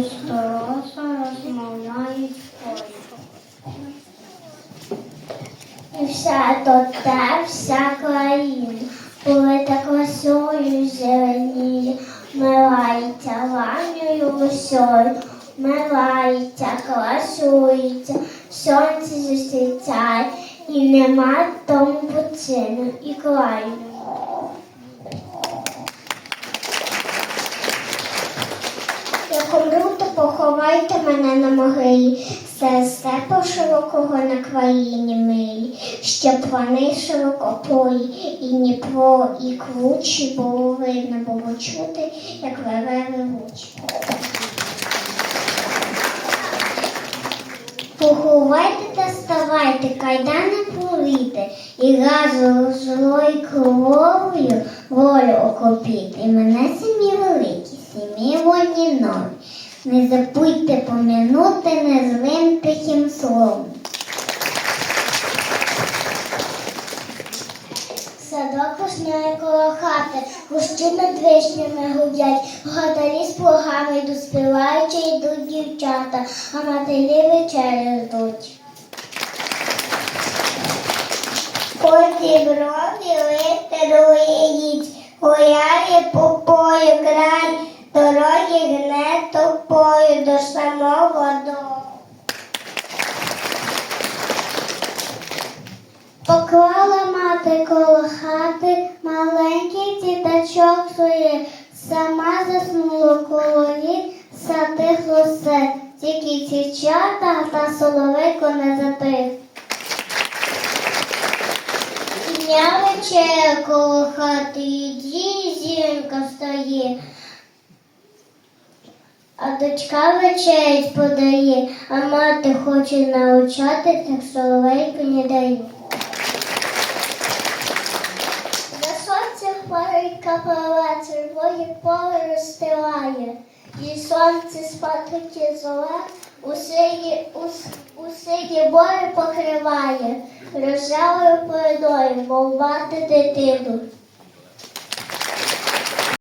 Остороса розмовляє І вся то та, вся країна, полита красою зелені, милається ванною росою, милається, класується, сонце зустрічає, і нема тому причини і крайну. Як умру, то поховайте мене на могилі, серед степу широкого на країні милі, щоб вони широкополі, і Дніпро, і кручі було видно, було чути, як реве ревучі. Поховайте та ставайте, кайдани порвіте, і разом з злою кров'ю волю окропіте. І мене сім'ї Не забудьте пом'янути незлим тихим словом. Садок пошняє коло хати, гущі над вишнями гудять, готарі з плугами йдуть, співаючи йдуть дівчата, а матері вечерю ждуть. Ході брові литерує ніч, гуляє по полю край, дороги гне топою до самого дому. Поклала мати коло хати маленький діточок своє, сама заснула коло літ, затихло все, тільки дівчата та соловейко не затих. Дня вечеря коло хати, і зірка встає, а дочка вечерять подає, а мати хоче навчати, так соловейко не дає. За сонцем хмаринка пливе, червоні поле розстилає, і сонце спадки золе, у сині море покриває, рожевою передою, мов мати дитину.